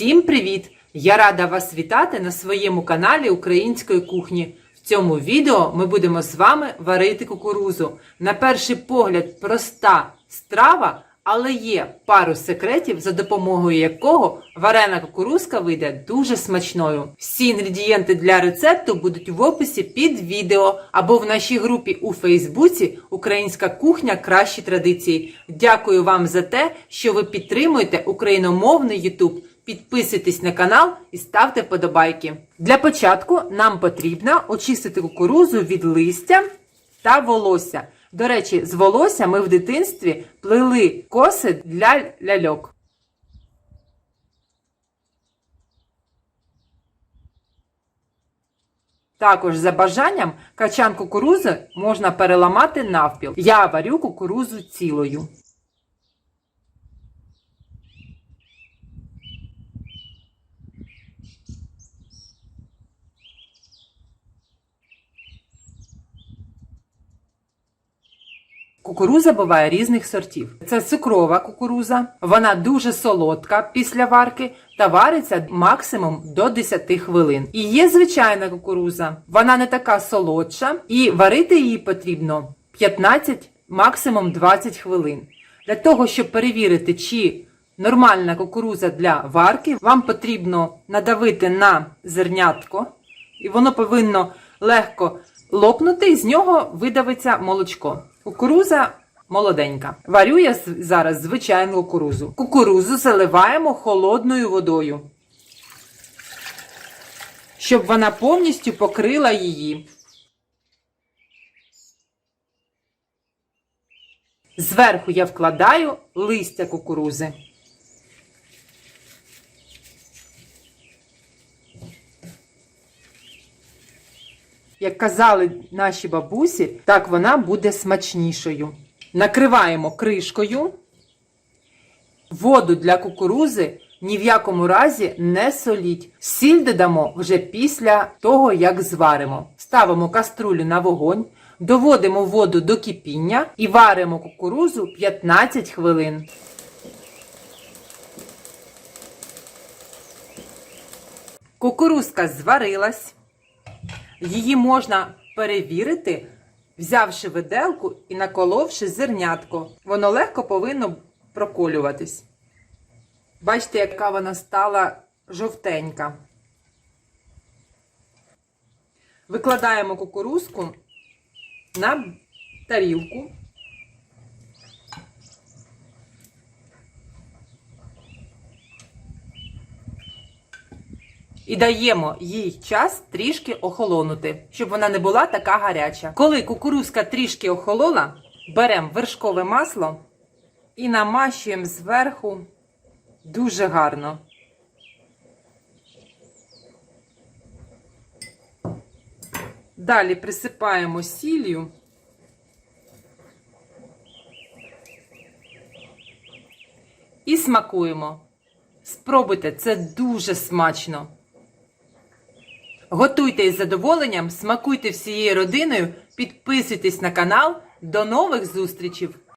Всім привіт! Я рада вас вітати на своєму каналі Української кухні. В цьому відео ми будемо з вами варити кукурузу. На перший погляд, проста страва, але є пару секретів, за допомогою якого варена кукурузка вийде дуже смачною. Всі інгредієнти для рецепту будуть в описі під відео або в нашій групі у Фейсбуці Українська кухня кращі традиції. Дякую вам за те, що ви підтримуєте україномовний YouTube. Підписуйтесь на канал і ставте вподобайки. Для початку нам потрібно очистити кукурузу від листя та волосся. До речі, з волосся ми в дитинстві плели коси для ляльок. Також за бажанням качан кукурузи можна переламати навпіл. Я варю кукурузу цілою. Кукуруза буває різних сортів. Це цукрова кукуруза, вона дуже солодка після варки та вариться максимум до 10 хвилин. І є звичайна кукуруза, вона не така солодша, і варити її потрібно 15, максимум 20 хвилин. Для того, щоб перевірити, чи нормальна кукуруза для варки, вам потрібно надавити на зернятко, і воно повинно легко лопнути, і з нього видавиться молочко. Кукуруза молоденька. Варю я зараз звичайну кукурузу. Кукурузу заливаємо холодною водою, щоб вона повністю покрила її. Зверху я вкладаю листя кукурузи. Як казали наші бабусі, так вона буде смачнішою. Накриваємо кришкою. Воду для кукурузи ні в якому разі не соліть. Сіль додамо вже після того, як зваримо. Ставимо каструлю на вогонь, доводимо воду до кипіння і варимо кукурузу 15 хвилин. Кукурузка зварилась. Її можна перевірити, взявши виделку і наколовши зернятко. Воно легко повинно проколюватись. Бачите, яка вона стала жовтенька. Викладаємо кукурузку на тарілку. І даємо їй час трішки охолонути, щоб вона не була така гаряча. Коли кукурузка трішки охолола, беремо вершкове масло і намащуємо зверху дуже гарно. Далі присипаємо сіллю. І смакуємо. Спробуйте, це дуже смачно. Готуйте із задоволенням, смакуйте всією родиною, підписуйтесь на канал. До нових зустрічей!